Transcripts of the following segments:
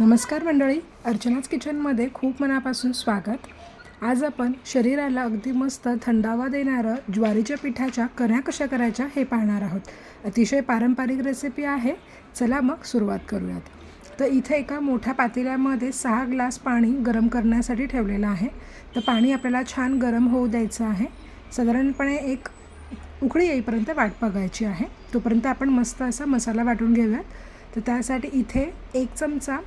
नमस्कार मंडळी अर्चनाच किचनमध्ये खूप मनापासून स्वागत. आज आपण शरीराला अगदी मस्त थंडावा देणारं ज्वारीच्या पिठाच्या कण्या कशा करायच्या हे पाहणार आहोत. अतिशय पारंपरिक रेसिपी आहे. चला मग सुरुवात करूयात. तर इथे एका मोठ्या पातेल्यामध्ये सहा ग्लास पाणी गरम करण्यासाठी ठेवलेलं आहे. तर पाणी आपल्याला छान गरम होऊ द्यायचं आहे. साधारणपणे एक उकळी येईपर्यंत वाट बघायची आहे. तोपर्यंत आपण मस्त असा मसाला वाटून घेऊयात. तर त्यासाठी इथे एक चमचा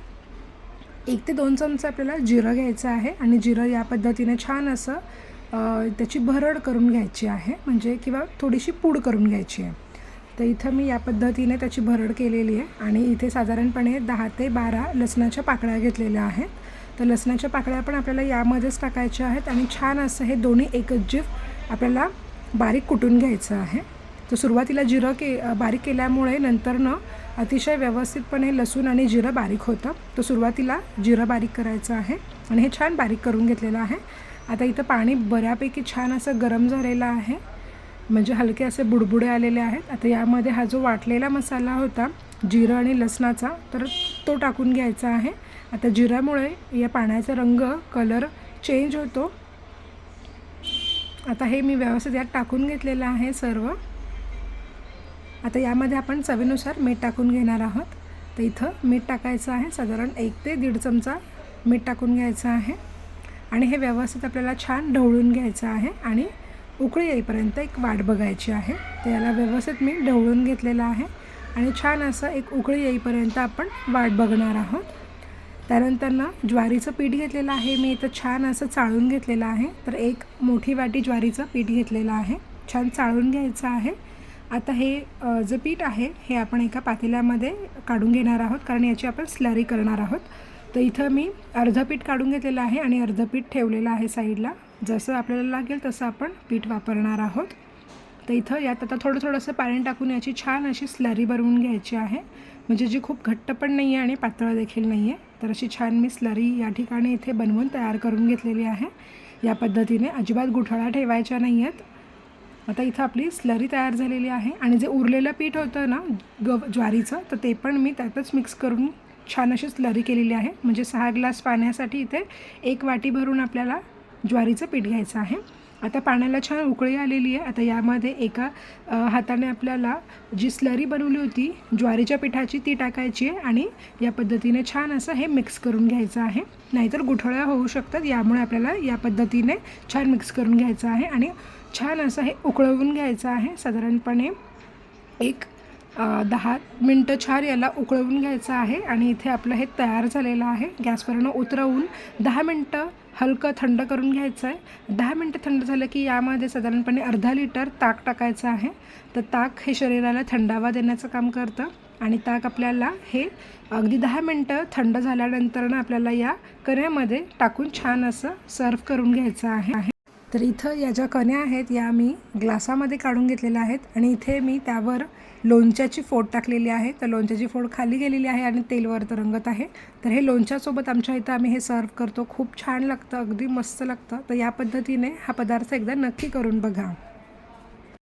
एक ते दोन चमचे आपल्याला जिरं घ्यायचं आहे आणि जिरं या पद्धतीने छान असं त्याची भरड करून घ्यायची आहे म्हणजे किंवा थोडीशी पूड करून घ्यायची आहे. तर इथं मी या पद्धतीने त्याची भरड केलेली आहे आणि इथे साधारणपणे दहा ते बारा लसणाच्या पाकळ्या घेतलेल्या आहेत. तर लसणाच्या पाकळ्या पण आपल्याला यामध्येच टाकायच्या आहेत आणि छान असं हे दोन्ही एकच जीव आपल्याला बारीक कुटून घ्यायचं आहे. तर सुरुवातीला जिरं के बारीक केल्यामुळे नंतरनं अतिशय व्यवस्थितपणे लसूण आणि जिरं बारीक होतं. तर सुरुवातीला जिरं बारीक करायचं आहे आणि हे छान बारीक करून घेतलेलं आहे. आता इथं पाणी बऱ्यापैकी छान असं गरम झालेलं आहे. म्हणजे हलके असे बुडबुडे आलेले आहेत. आता यामध्ये हा जो वाटलेला मसाला होता जिरं आणि लसणाचा तर तो टाकून घ्यायचा आहे. आता जिऱ्यामुळे या पाण्याचा रंग कलर चेंज होतो. आता हे मी व्यवस्थित यात टाकून घेतलेलं आहे सर्व. आता यामध्ये आपण चवीनुसार मीठ टाकून घेणार आहोत. तर इथं मीठ टाकायचं आहे. साधारण एक ते दीड चमचा मीठ टाकून घ्यायचं आहे. आणि हे व्यवस्थित आपल्याला छान ढवळून घ्यायचं आहे. आणि उकळी येईपर्यंत एक वाट बघायची आहे. तर याला व्यवस्थित मी ढवळून घेतलेलं आहे. आणि छान असं एक उकळी येईपर्यंत आपण वाट बघणार आहोत. त्यानंतर ना ज्वारीचं पीठ घेतलेलं आहे. मी इथं छान असं चाळून घेतलेलं आहे. तर एक मोठी वाटी ज्वारीचं पीठ घेतलेलं आहे. छान चाळून घ्यायचं आहे. आता हे जे पीठ आहे हे आपण एका पातेल्यामध्ये काढून घेणार आहोत कारण याची आपण स्लरी करणार आहोत. तर इथं मी अर्धं पीठ काढून घेतलेलं आहे आणि अर्धं पीठ ठेवलेलं आहे साईडला. जसं आपल्याला लागेल तसं आपण पीठ वापरणार आहोत. तर इथं यात आता थोडं थोडंसं पाणी टाकून याची छान अशी स्लरी बनवून घ्यायची आहे. म्हणजे जी खूप घट्ट पण नाही आहे आणि पातळ देखील नाही आहे. तर अशी छान मी स्लरी या ठिकाणी इथे बनवून तयार करून घेतलेली आहे. या पद्धतीने अजिबात गुठळा ठेवायच्या नाही आहेत. आता इथं आपली स्लरी तयार झालेली आहे आणि जे उरलेलं पीठ होतं ना ग ज्वारीचं तर ते पण मी त्यातच मिक्स करून छान अशी स्लरी केलेली आहे. म्हणजे सहा ग्लास पाण्यासाठी इथे एक वाटी भरून आपल्याला ज्वारीचं पीठ घ्यायचं आहे. आता पाण्याला छान उकळी आलेली आहे. आता यामध्ये एका हाताने आपल्याला जी स्लरी बनवली होती ज्वारीच्या पिठाची ती टाकायची आहे आणि या पद्धतीने छान असं हे मिक्स करून घ्यायचं आहे. नाहीतर गुठळ्या होऊ शकतात. यामुळे आपल्याला या पद्धतीने छान मिक्स करून घ्यायचं आहे आणि छान असं हे उकळवून घ्यायचं आहे. साधारणपणे एक दहा मिनटं छान याला उकळवून घ्यायचं आहे आणि इथे आपलं हे तयार झालेलं आहे. गॅसवरनं उतरवून दहा मिनटं हलकं थंड करून घ्यायचं आहे दहा मिनटं थंड झालं की यामध्ये साधारणपणे अर्धा लिटर ताक टाकायचं आहे. तर ताक हे शरीराला थंडावा देण्याचं काम करतं आणि ताक आपल्याला हे अगदी दहा मिनटं थंड झाल्यानंतर आपल्याला या कऱ्यामध्ये टाकून छान असं सर्व करून घ्यायचं आहे. तर इथं या ज्या कण्या आहेत या मी ग्लासामध्ये काढून घेतलेल्या आहेत आणि इथे मी त्यावर लोणच्याची फोड टाकलेली आहे. तर लोणच्याची फोड खाली गेलेली आहे आणि तेलवर तरंगत आहे. तर हे लोणच्यासोबत आमच्या इथं आम्ही हे सर्व करतो. खूप छान लागतं अगदी मस्त लागतं. तर या पद्धतीने हा पदार्थ एकदा नक्की करून बघा.